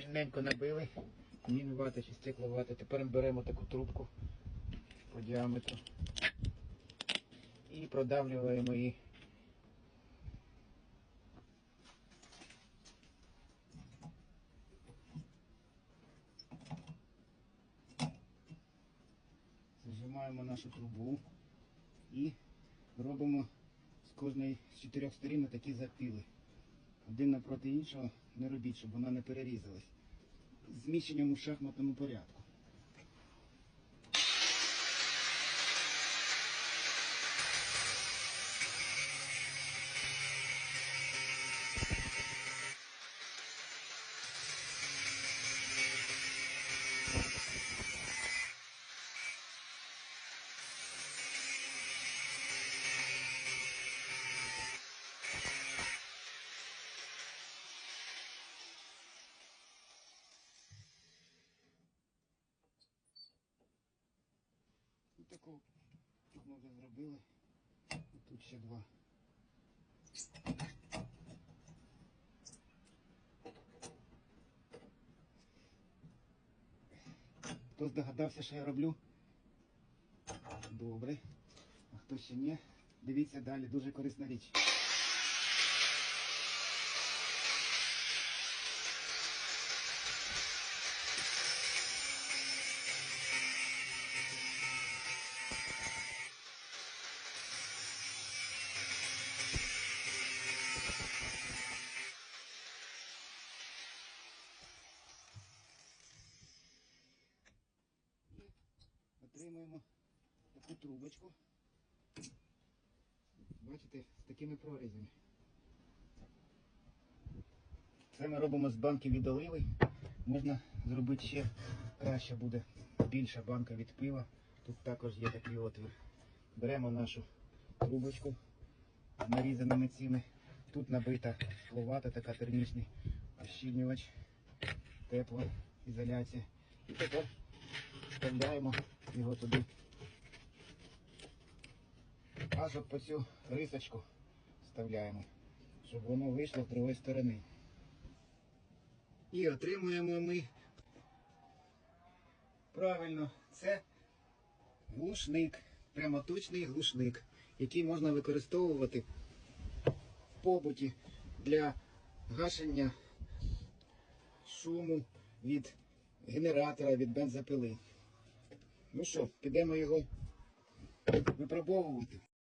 щільненько набили. Мінвати чи стекловати. Тепер беремо таку трубку по діаметру і продавлюємо її. Зажимаємо нашу трубу і робимо з кожної з чотирьох сторін такі запіли. Один напроти іншого не робіть, щоб вона не перерізалась. Зміщенням у шахматному порядку. Таку тут ми вже зробили. Тут ще два. Хто здогадався, що я роблю? Добре. А хто ще ні? Дивіться далі, дуже корисна річ. Отримуємо таку трубочку. Бачите, з такими прорізями. Це ми робимо з банки від оливи. Можна зробити ще краще буде більша банка від пива. Тут також є такий отвір. Беремо нашу трубочку з нарізаними цими. Тут набита ловата, така термічний ощільнювач, тепла ізоляція. І тепер вставляємо його туди. Аж от по цю рисочку вставляємо, щоб воно вийшло з другої сторони. І отримуємо ми правильно, це глушник, прямоточний глушник, який можна використовувати в побуті для гашення шуму від генератора, від бензопили. Ну що, підемо його випробовувати.